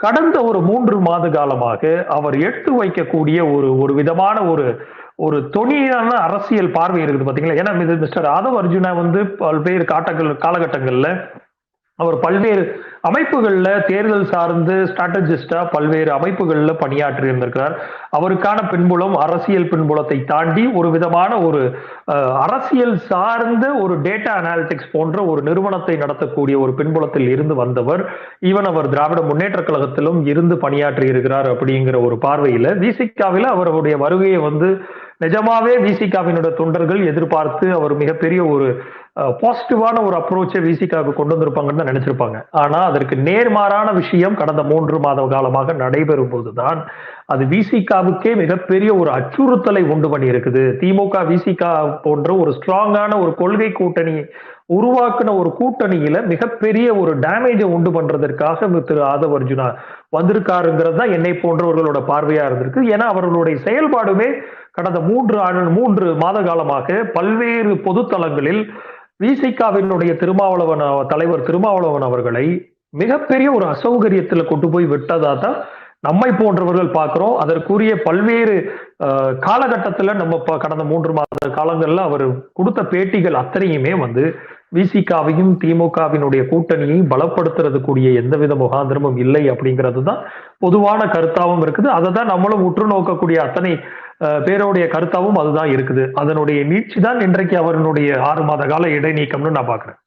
கடந்த ஒரு மூன்று மாத காலமாக அவர் எடுத்து வைக்கக்கூடிய ஒரு ஒரு விதமான ஒரு ஒரு தொனியான அரசியல் பார்வை இருக்குது பாத்தீங்களா? ஏன்னா இது மிஸ்டர் ஆதவ் அர்ஜுனா வந்து பல்வேறு காட்டங்கள் காலகட்டங்கள்ல அவர் பல்வேறு அமைப்புகள்ல தேர்தல் சார்ந்து ஸ்ட்ராட்டஜிஸ்டா பல்வேறு அமைப்புகள்ல பணியாற்றி இருந்திருக்கிறார். அவருக்கான பின்புலம் அரசியல் பின்புலத்தை தாண்டி ஒரு விதமான ஒரு அரசியல் சார்ந்த ஒரு டேட்டா அனாலிட்டிக்ஸ் போன்ற ஒரு நிறுவனத்தை நடத்தக்கூடிய ஒரு பின்புலத்தில் இருந்து வந்தவர் ஈவன் அவர் திராவிட முன்னேற்ற கழகத்திலும் இருந்து பணியாற்றி இருக்கிறார் அப்படிங்கிற ஒரு பார்வையில விசிகாவில அவருடைய வருகையை வந்து நிஜமாவே விசிகாவினோட தொண்டர்கள் எதிர்பார்த்து அவர் மிகப்பெரிய ஒரு பாசிட்டிவான ஒரு அப்ரோச்சை விசிகாவுக்கு கொண்டு வந்திருப்பாங்கன்னு தான் நினைச்சிருப்பாங்க. ஆனா அதற்கு நேர்மாறான விஷயம் கடந்த மூன்று மாத காலமாக நடைபெறும் போதுதான் அது விசிகாவுக்கே மிகப்பெரிய ஒரு அச்சுறுத்தலை உண்டு பண்ணி இருக்குது திமுக விசிகா போன்ற ஒரு ஸ்ட்ராங்கான ஒரு கொள்கை கூட்டணி உருவாக்குன ஒரு கூட்டணியில மிகப்பெரிய ஒரு டேமேஜை உண்டு பண்றதற்காக திரு ஆதவ் அர்ஜுனா வந்திருக்காருங்கிறது தான் என்னை போன்றவர்களோட பார்வையா இருந்திருக்கு. ஏன்னா அவர்களுடைய செயல்பாடுமே கடந்த மூன்று ஆண்டு மூன்று மாத காலமாக பல்வேறு பொதுத்தளங்களில் விசிகாவினுடைய திருமாவளவன் தலைவர் திருமாவளவன் அவர்களை மிகப்பெரிய ஒரு அசௌகரியத்துல கொண்டு போய் விட்டதா தான் நம்மை போன்றவர்கள் பார்க்கிறோம். அதற்குரிய பல்வேறு காலகட்டத்தில் காலகட்டத்துல நம்ம ப- கடந்த மூன்று மாத காலங்கள்ல அவர் கொடுத்த பேட்டிகள் அத்தனையுமே வந்து விசிகாவையும் திமுகவினுடைய கூட்டணியையும் பலப்படுத்துறதுக்கூடிய எந்தவித முகாந்திரமும் இல்லை அப்படிங்கிறது தான் பொதுவான கருத்தாவும் இருக்குது. அதை தான் நம்மளும் உற்று நோக்கக்கூடிய அத்தனை பேருடைய கருத்தாவும் அதுதான் இருக்குது. அதனுடைய நீட்சி தான் இன்றைக்கு அவருடைய ஆறு மாத கால இடைநீக்கம்னு நான் பாக்குறேன்